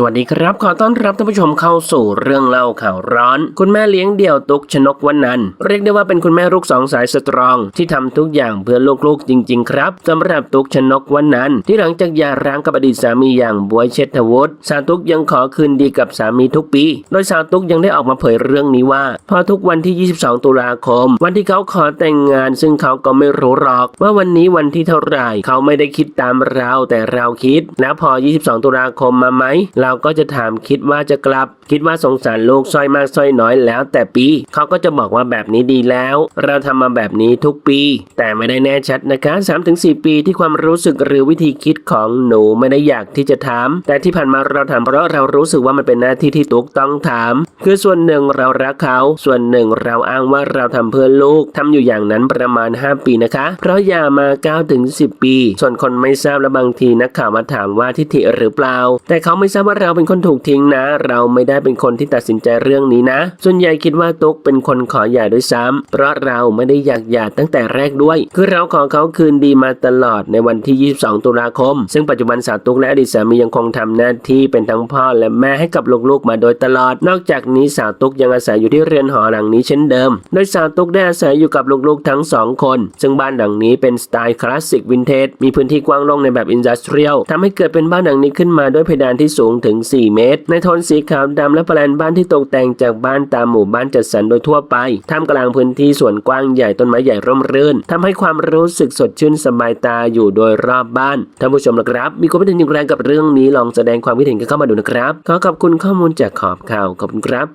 สวัสดีครับ ขอต้อนรับท่านผู้ชมเข้าสู่เรื่องเล่าข่าวร้อน คุณแม่เลี้ยงเดี่ยวตุกชนกวันนันเรียกได้ว่าเป็นคุณแม่ลูกสองสายสตรอง ที่ทำทุกอย่างเพื่อลูกๆจริง ๆ ครับสำหรับตุกชนกวันนันที่หลังจากหย่าร้างกับอดีตสามีอย่างบวยเชษฐวุฒิสาวตุกยังขอคืนดีกับสามีทุกปี โดยสาวตุกยังได้ออกมาเผยเรื่องนี้ว่า พอทุกวันที่ 22 ตุลาคม วันที่เขาขอแต่งงาน ซึ่งเขาก็ไม่รู้หรอก ว่าวันนี้วันที่เท่าไหร่เขาไม่ได้คิดตามเราแต่เราคิดแล้วพอ 22 ตุลาคมมาไหมเราก็จะถามคิดว่าจะกลับ คิดว่าสงสารลูกสร้อยมากสร้อยน้อยแล้วแต่ปีเขาก็จะบอกว่าแบบนี้ดีแล้ว เราทำมาแบบนี้ทุกปี แต่ไม่ได้แน่ชัดนะคะ 3-4 ปีที่ความรู้สึกหรือวิธีคิดของหนูไม่ได้อยากที่จะถาม แต่ที่ผ่านมาเราถามเพราะเรารู้สึกว่ามันเป็นหน้าที่ที่ตุกต้องถาม คือส่วนหนึ่งเรารักเขา ส่วนหนึ่งเราอ้างว่าเราทำเพื่อลูกทำอยู่อย่างนั้นประมาณ 5 ปีนะคะ เพราะย่ามา9ถึง10 ปี ส่วนคนไม่ทราบและบางทีนักข่าวมาถามว่าทิฐิหรือเปล่า แต่เขาไม่ทราบว่าเราเป็นคนถูกทิ้งนะ เราไม่ได้เป็นคนที่ตัดสินใจเรื่องนี้นะ ส่วนใหญ่คิดว่าตุ๊กเป็นคนขอหย่าด้วยซ้ำเพราะเราไม่ได้อยากหย่าตั้งแต่แรกด้วย คือเราขอเขาคืนดีมาตลอดในวันที่ 22 ตุลาคม ซึ่งปัจจุบันสาวตุ๊กและอดีตสามียังคงทำหน้าที่เป็นทั้งพ่อและแม่ให้กับลูกๆมาโดยตลอด นอกจากนี้สาวตุ๊กยังอาศัยอยู่ที่เรือนหอหลังนี้เช่นเดิม โดยสาวตุ๊กได้อาศัยอยู่กับลูกๆทั้งสองคน ซึ่งบ้านหลังนี้เป็นสไตล์คลาสสิกวินเทจ มีพื้นที่กว้างโล่งในแบบอินดัสเทรียลทำให้เกิดเป็นบ้านหลังนี้ขึ้นมาด้วยเพดานที่สูงถึง4เมตร ในโทนสีขาวดำและแปลนบ้านที่ตกแต่งจากบ้านตามหมู่บ้านจัดสรรโดยทั่วไปท่ามกลางพื้นที่ส่วนกว้างใหญ่ต้นไม้ใหญ่ร่มรื่นทำให้ความรู้สึกสดชื่นสบายตาอยู่โดยรอบบ้านท่านผู้ชมนะครับ มีความคิดเห็นอย่างไรกับเรื่องนี้ลองแสดงความคิดเห็นกันเข้ามาดูนะครับ ขอขอบคุณข้อมูลจากขอบข่าวขอบคุณครับ